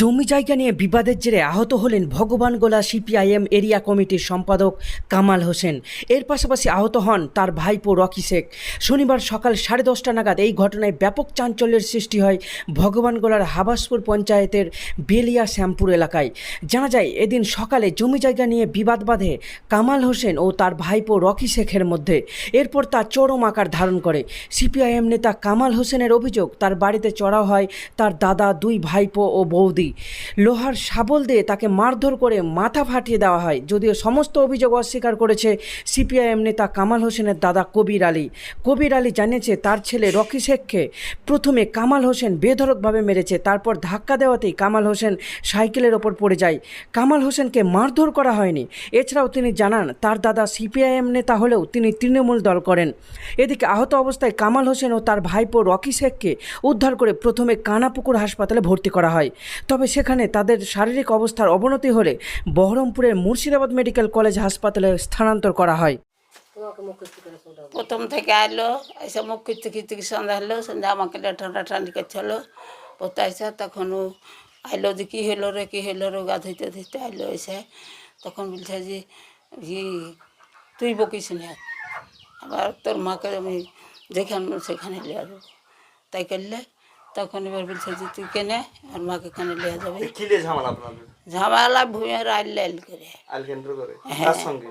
জমি জায়গা নিয়ে বিবাদের জেরে আহত হলেন ভগবানগোলা সিপিআইএম এরিয়া কমিটির সম্পাদক কামাল হোসেন। এর পাশাপাশি আহত হন তার ভাইপো রকি শেখ। শনিবার সকাল সাড়ে দশটা নাগাদ এই ঘটনায় ব্যাপক চাঞ্চল্যের সৃষ্টি হয় ভগবানগোলার হাবাসপুর পঞ্চায়েতের বেলিয়া শ্যামপুর এলাকায়। জানা যায়, এদিন সকালে জমি জায়গা নিয়ে বিবাদ বাঁধে কামাল হোসেন ও তার ভাইপো রকি শেখের মধ্যে। এরপর তা চরম আকার ধারণ করে। সিপিআইএম নেতা কামাল হোসেনের অভিযোগ, তার বাড়িতে চড়াও হয় তার দাদা, দুই ভাইপো ও বৌদি। লোহার শাবল দিয়ে তাকে মারধর করে মাথা ফাটিয়ে দেওয়া হয়। যদিও সমস্ত অভিযোগ অস্বীকার করেছে সিপিআইএম নেতা কামাল হোসেনের দাদা কবির আলী। কবির আলী জানিয়েছে, তার ছেলে রকি শেখকে প্রথমে কামাল হোসেন বেধরকভাবে মেরেছে, তারপর ধাক্কা দেওয়াতেই কামাল হোসেন সাইকেলের ওপর পড়ে যায়। কামাল হোসেনকে মারধর করা হয়নি। এছাড়াও তিনি জানান, তার দাদা সিপিআইএম নেতা হলেও তিনি তৃণমূল দল করেন। এদিকে আহত অবস্থায় কামাল হোসেন ও তার ভাইপো রকি শেখকে উদ্ধার করে প্রথমে কানাপুকুর হাসপাতালে ভর্তি করা হয়। তবে সেখানে তাদের শারীরিক অবস্থার অবনতি হলে বহরমপুরের মুর্শিদাবাদ মেডিকেল কলেজ হাসপাতালে স্থানান্তর করা হয়। প্রথম থেকে আইলো এসে মুখ খিচতে খিচতে সন্ধ্যা হলো সন্ধ্যা আমাকে ঠান্ডা ঠান্ডি করছিল। পোতা এসে তখন ও আইলো যে কী হলো রে কী হলো রে গা ধুইতে ধুইতে আইলো এসে। তখন বলছে যে ই তুই বকিস না আবার তোর মাকে আমি যেখানে সেখানে লিয়া দেবো তাই করলে তখন এবার বলছে যে তুই কেনে? আর মাকে এখানে লিয়া যাবে। কিলে ঝামেলা আপনাদের? ঝামেলা ভুঁয়ের আইল আইল করে। আল কেন্দ্র করে? হ্যাঁ। তার সঙ্গে?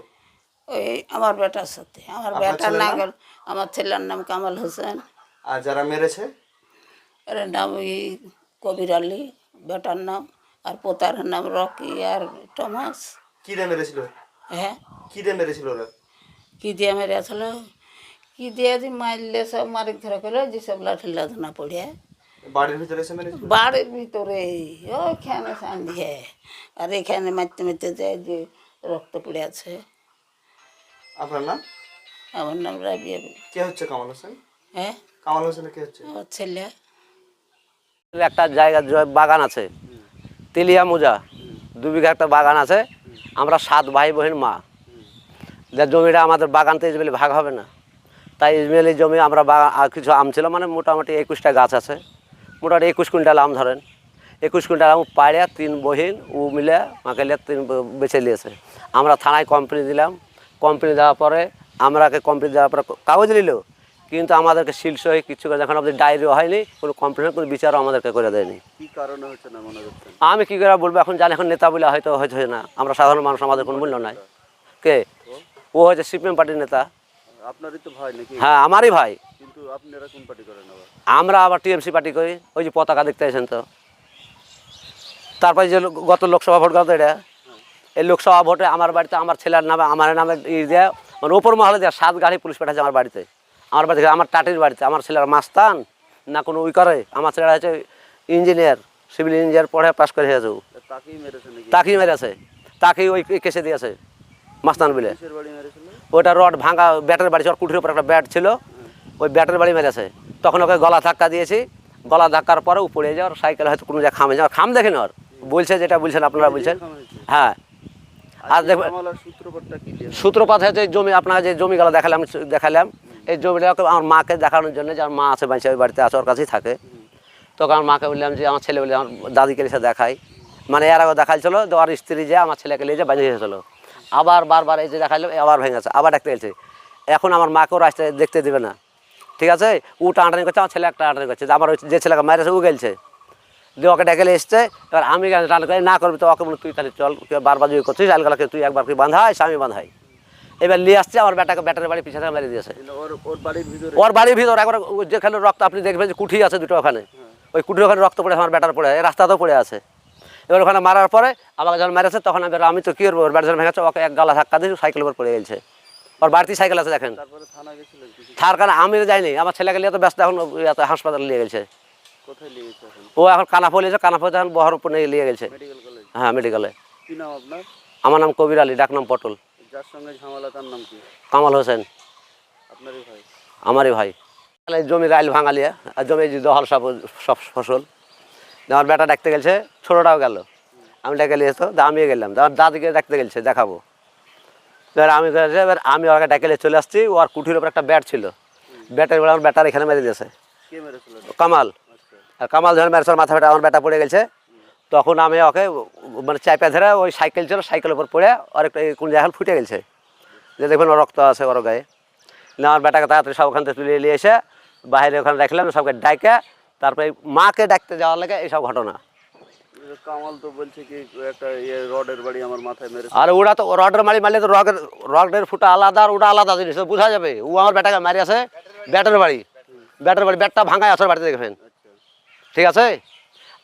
ওই আমার বেটার সাথে। আমার বেটার নাম? আমার ছেলের নাম কামাল হোসেন। আর যারা মেরেছে? এর নাম ওই কবির আলী বেটার নাম। আর পোতার নাম রকি আর টমাস। কি দিয়ে মেরেছিল? হ্যাঁ। কি দিয়ে মেরেছিল ওরা? কি দিয়ে মেরেছিল? কি দিয়ে যে মারলে সব মারি ধরে করে যে সব লাঠি লাধনা পড়ে। বাড়ির ভিতরে এসে মেরেছিল? বাড়ির ভিতরে ওইখানে সান্ধিয়ে আর এখানে মারতে মারতে যায় যে রক্ত পড়ে আছে। আপনার নাম? আমার নাম রাবিয়া কে হচ্ছে কামাল হোসেন? হ্যাঁ কামাল হোসেনের কে হচ্ছে? আমার ছেলে। একটা জায়গা বাগান আছে তেলিয়া মোজা। দু বিঘা একটা বাগান আছে আমরা সাত ভাই বোন মা। যে জমিটা আমাদের বাগান তো ইজমেলি ভাগ হবে না। তাই ইজমেলি জমি আমরা বাগান আর কিছু আম ছিল মানে মোটামুটি একুশটা গাছ আছে। মোটামুটি একুশ কুইন্টাল আম ধরেন। একুশ কুইন্টাল আম পাড়ে তিন বহিন ও মিলে মাকে লিয়ে তিন বেছে নিয়েছে আমরা থানায় কমপ্লেন দিলাম। কমপ্লেন দেওয়ার পরে আমরাকে কমপ্লেন দেওয়ার পরে কাগজ নিল কিন্তু আমাদেরকে শিলস হয়ে কিছু করে যখন আমাদের ডায়েরিও হয়নি কোনো কমপ্লেন কোনো বিচারও আমাদেরকে করে দেয়নি। কি কারণে হচ্ছে না মনে আমি কী করে বলব এখন জানি এখন নেতা বলে হয়তো হয়তো হয় না। আমরা সাধারণ মানুষ আমাদের কোনো মূল্য নাই। কে? ও হচ্ছে সিপিএম পার্টির নেতা। আপনারই তো ভয় নাকি? হ্যাঁ আমারই ভাই। কিন্তু আপনারা কোন পার্টি করেন আবার? আমরা আবার টিএমসি পার্টি করি ওই যে পতাকা দেখতে আছেন তো। তারপরে যে গত লোকসভা ভোট গেল এটা। এই লোকসভা ভোটে আমার বাড়িতে আমার ছেলের নামে আমার নামে ই দেয়া মানে ওপর মহলে দেওয়া সাত গাড়ি পুলিশ পাঠাচ্ছে আমার বাড়িতে। আমার বাড়িতে আমার টাটির বাড়িতে আমার ছেলের মাস্তান না কোনো উই করে আমার ছেলেরা হচ্ছে ইঞ্জিনিয়ার সিভিল ইঞ্জিনিয়ার পড়ে পাশ করে হয়েছে তাকেই মেরেছে তাকেই মেরেছে তাকেই ওই কেসে দিয়েছে। মাস্তান বলে। মেরেছিল ওইটা রড ভাঙা ব্যাটের বাড়ি ছিল, কুঠির উপর একটা ব্যাট ছিল। ওই ব্যাটের বাড়ি মেরেছে। তখন ওকে গলা ধাক্কা দিয়েছি। গলা ধাক্কার পরে উপরে যাওয়ার সাইকেল হয়তো কোনো জায়গায় খামে যাওয়ার খাম দেখেন ওর। বলছে যেটা বলছেন আপনারা বলছেন। হ্যাঁ। আর দেখবেন সূত্রপাত হয়েছে জমি আপনার যে জমিগুলো দেখালাম দেখালাম এই জমিটা আমার মাকে দেখানোর জন্য যে আমার মা আছে বাঁচে ওই বাড়িতে আছে ওর কাছেই থাকে। তখন আমার মাকে বললাম যে আমার ছেলে বলে আমার দাদিকে এসে দেখাই। মানে এর আগে দেখাইছিল যে ওর স্ত্রী যে আমার ছেলেকে নিয়ে যে বাঁচিয়ে গেছিল আবার বারবার এই যে দেখাইলো আবার ভেঙেছে আবার দেখতে গেছে এখন আমার মাকেও রাস্তায় দেখতে দেবে না। ঠিক আছে? ও টানাটানি করছে আমার ছেলে একটা টানাটানি করছে আমার ওই যে ছেলেকে মেরেছে ও গেলছে। দিয়ে ওকে ডেকে এসছে এবার আমি টান করে? না করবি তো ওকে বলে তুই তাহলে চল তুই বারবার যদি করছিস আলগালাকে তুই একবার কি বাঁধাই স্বামী বাঁধাই? এবার নিয়ে আসছে আমার বেটাকে ব্যাটারি বাড়ি পিছনে মেরে দিয়েছে। ওর বাড়ির ভিতরে ওর বাড়ির ভিতর একবার ও যেখানে রক্ত আপনি দেখবেন যে কুঠি আছে দুটো ওখানে। ওই কুঠির ওখানে রক্ত পড়ে আমার ব্যাটার পড়ে রাস্তাতেও পড়ে আছে। এবার ওখানে মারার পরে আমাকে যখন মেরেছে তখন আমি আমি তো কি করব? ওর ব্যাট যখন ভেঙেছে ওকে এক গালা ধাক্কা দিয়ে সাইকেল উপর পড়ে গেছে। ওর বাড়তি সাইকেল আছে দেখেন। তার কারণে আমি যাইনি। আমার ছেলেকে নিয়ে তো ব্যস্ত এখন এত হাসপাতালে নিয়ে গেছে। ও এখন কানাফল এসে কানাফল এখন বহরমপুর নিয়ে নিয়ে গেছে। হ্যাঁ মেডিকেলে আমার নাম কবির আলী ডাক নাম পটল। যার সঙ্গে ঝামেলা তার নাম কি? কামাল হোসেন। আপনারই ভাই? আমারই ভাই। জমি রাইল ভাঙালিয়া আর জমি দহল সব সব ফসল। আমার বেটা ডাকতে গেছে ছোটোটাও গেল। আমি ডেকে নিয়ে তো আমিও গেলাম। আমার দাদিকে ডাকতে গেছে দেখাবো। এবার আমি এবার আমি ওকে ডেকে নিয়ে চলে আসছি ওর কুঠির উপর একটা ব্যাট ছিল। ব্যাটের বেলা আমার ব্যাটার এখানে মেরে দিয়েছে। কামাল। আচ্ছা। আর কামাল যখন মেরেছে মাথা ফেটে আমার ব্যাটা পড়ে গেছে তখন আমি ওকে মানে চাপে ধরে ওই সাইকেল ছিল সাইকেলের উপর পড়ে আর একটা কোন জায়গায় ফুটে গেছে যে দেখবেন রক্ত আছে ওর গায়ে। না আমার বেটাকে তাড়াতাড়ি সব ওখান থেকে তুলে নিয়ে এসে বাইরে ওখানে রাখলাম সবকে ডাইকে তারপরে মাকে ডাকতে যাওয়ার লাগে এইসব ঘটনা। কামাল তো বলছে কি একটা ইয়ে রডের বাড়ি আমার মাথায় মেরেছে। আর ওরা তো রডের মারি মারলে তো রগের রডের ফুটা আলাদা আর ওটা আলাদা জিনিস তো বোঝা যাবে। ও আমার বেটাকে মারি আছে ব্যাটের বাড়ি। ব্যাটের বাড়ি ব্যাটটা ভাঙায় আসর বাড়িতে দেখবেন। ঠিক আছে?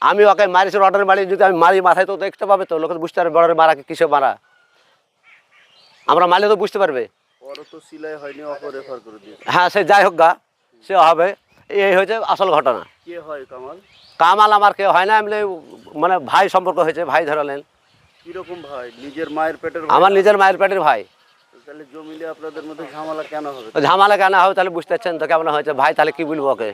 আমি ওকে মারিছি রডের বাড়ি যদি আমি মারি মাথায় তো দেখতে পাবে তো লোকে বুঝতে পারবে বড়ের মারা কিসে মারা। আমরা মারলে তো বুঝতে পারবে। হ্যাঁ সে যাই হোক গা সে হবে। এই হয়েছে আসল ঘটনা। কে হয় কামাল? কামাল আমার কেউ হয় না এমনি মানে ভাই সম্পর্ক হয়েছে ভাই ধরালেন কীরকম ভাই? নিজের মায়ের পেটের আমার নিজের মায়ের পেটের ভাই। তাহলে জমিলে আপনাদের মধ্যে ঝামেলা কেন হবে? ঝামেলা কেন হবে তাহলে বুঝতে পারছেন তো কেমন হয়েছে? ভাই তাহলে কি বলব ওকে?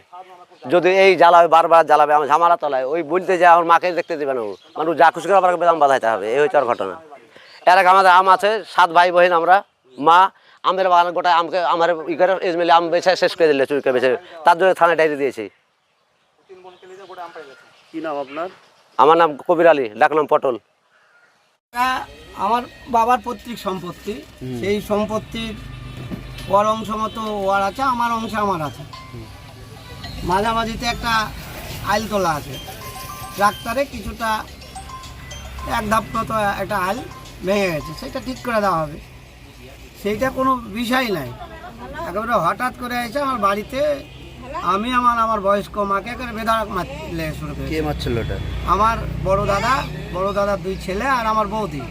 যদি এই জ্বালাবে বারবার জ্বালাবে আমার ঝামেলা তলায় ওই বলতে যে আমার মাকে দেখতে দেবে না ও। মানে ও যা খুশি করে আমার বেদাম বাঁধাইতে হবে এই হচ্ছে আর ঘটনা। এর আগে আমাদের আম আছে সাত ভাই বহিন আমরা মা আমের বাগান গোটা আমকে আমার ই করে এজমেলে আম বেছে শেষ করে দিলে চুরিকে বেছে। তার জন্য থানায় ডাইরি দিয়েছি। কি নাম আপনার? আমার নাম কবির আলী ডাকনাম পটল। আমার বাবার পৈতৃক সম্পত্তি। সেই সম্পত্তির ওর অংশ মতো ওর আছে আমার অংশ আমার আছে। মাঝামাঝিতে একটা আইল তোলা আছে। ট্রাক্টরে কিছুটা এক ধাপ মতো একটা আইল ভেঙে গেছে। সেটা ঠিক করে দেওয়া হবে। সেইটা কোনো বিষয় নাই। একেবারে হঠাৎ করে এসে আমার বাড়িতে আমি আমার আমার বয়স্ক মাকে একেবারে বেধারক মারলে শুরু করেছি। কে মারছিল ওটা? আমার বড় দাদা বড় দাদার দুই ছেলে আর আমার বৌদি।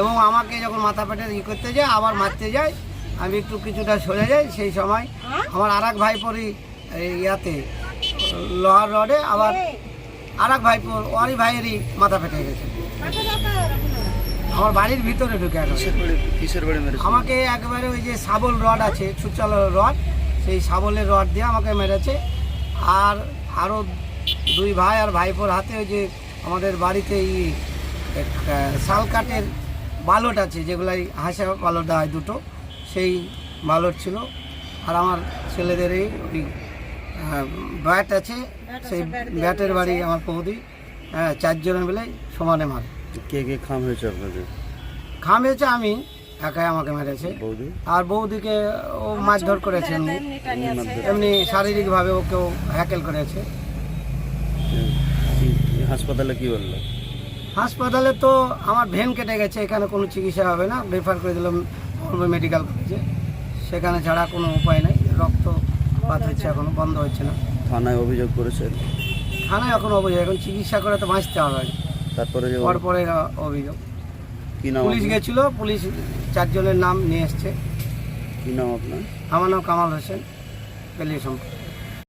এবং আমাকে যখন মাথা পেটে ই করতে যায় আবার মারতে যায় আমি একটু কিছুটা সরে যাই সেই সময় আমার আর এক ভাইপোরই এই ইয়াতে লোহার রডে আবার আর এক ভাইপোর ওরই ভাইয়েরই মাথা ফেটে গেছে। আমার বাড়ির ভিতরে ঢুকে আমাকে একবারে ওই যে শাবল রড আছে ছুচালো রড সেই শাবলের রড দিয়ে আমাকে মেরেছে। আর আরও দুই ভাই আর ভাইপোর হাতে ওই যে আমাদের বাড়িতে এই একটা শাল কাঠের বালট আছে যেগুলাই হাসা বালট দেওয়া হয় দুটো সেই বালট ছিল। আর আমার ছেলেদের এই ওই ব্যাট আছে সেই ব্যাটের বাড়ি আমার বৌদি হ্যাঁ চারজনে মিলে সমানে মারে। কে কে খাম হয়েছে আপনাদের? খামিয়েছে আমি একাই আমাকে মেরেছে। বৌদি? আর বৌদিকে ও মারধর করেছে এমনি। এমনি শারীরিকভাবে ওকেও হ্যাকেল করেছে। হাসপাতালে কি বলল? হাসপাতালে তো আমার ভেন কেটে গেছে এখানে কোনো চিকিৎসা হবে না। রেফার করে দিলাম মেডিকেল কলেজে সেখানে ছাড়া কোনো উপায় নেই। রক্ত পাত হচ্ছে এখনও বন্ধ হচ্ছে না। থানায় অভিযোগ করেছেন? থানায় এখন অভিযোগ এখন চিকিৎসা করে তো বাঁচতে হবে। তারপরে পরপরে অভিযোগ। কি নাম পুলিশ? গেছিল পুলিশ চারজনের নাম নিয়ে এসছে। কি নাম আপনার? আমার নাম কামাল হোসেন পেলি সম্পর্ক